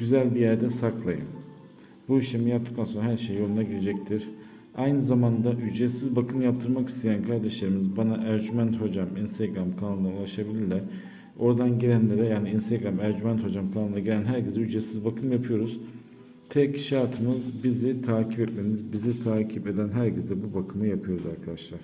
güzel bir yerde saklayın. Bu işlemi yaptıktan sonra her şey yoluna girecektir. Aynı zamanda ücretsiz bakım yaptırmak isteyen kardeşlerimiz bana Ercüment Hocam Instagram kanalına ulaşabilirler. Oradan gelenlere yani Instagram Ercüment Hocam kanalına gelen herkese ücretsiz bakım yapıyoruz. Tek şartımız bizi takip etmeniz. Bizi takip eden herkese bu bakımı yapıyoruz arkadaşlar.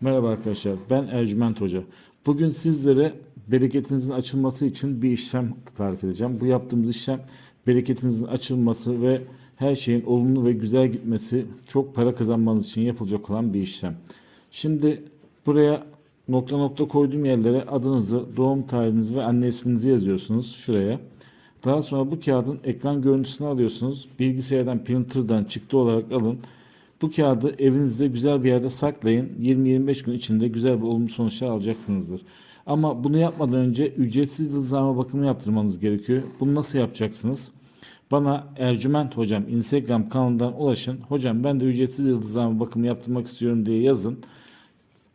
Merhaba arkadaşlar, ben Ercüment Hoca. Bugün sizlere bereketinizin açılması için bir işlem tarif edeceğim. Bu yaptığımız işlem bereketinizin açılması ve her şeyin olumlu ve güzel gitmesi, çok para kazanmanız için yapılacak olan bir işlem. Şimdi buraya nokta nokta koyduğum yerlere adınızı, doğum tarihinizi ve anne isminizi yazıyorsunuz şuraya. Daha sonra bu kağıdın ekran görüntüsünü alıyorsunuz. Bilgisayardan, printer'dan çıktı olarak alın. Bu kağıdı evinizde güzel bir yerde saklayın. 20-25 gün içinde güzel bir olumlu sonuçlar alacaksınızdır. Ama bunu yapmadan önce ücretsiz yıldızlama bakımı yaptırmanız gerekiyor. Bunu nasıl yapacaksınız? Bana Ercüment Hocam Instagram kanalından ulaşın. Hocam ben de ücretsiz yıldızlama bakımı yaptırmak istiyorum diye yazın.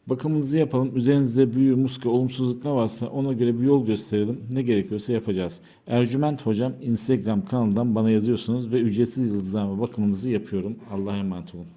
Bakımınızı yapalım. Üzerinizde büyü, muska, olumsuzluk ne varsa ona göre bir yol gösterelim. Ne gerekiyorsa yapacağız. Ercüment Hocam Instagram kanalından bana yazıyorsunuz ve ücretsiz yıldızlama bakımınızı yapıyorum. Allah'a emanet olun.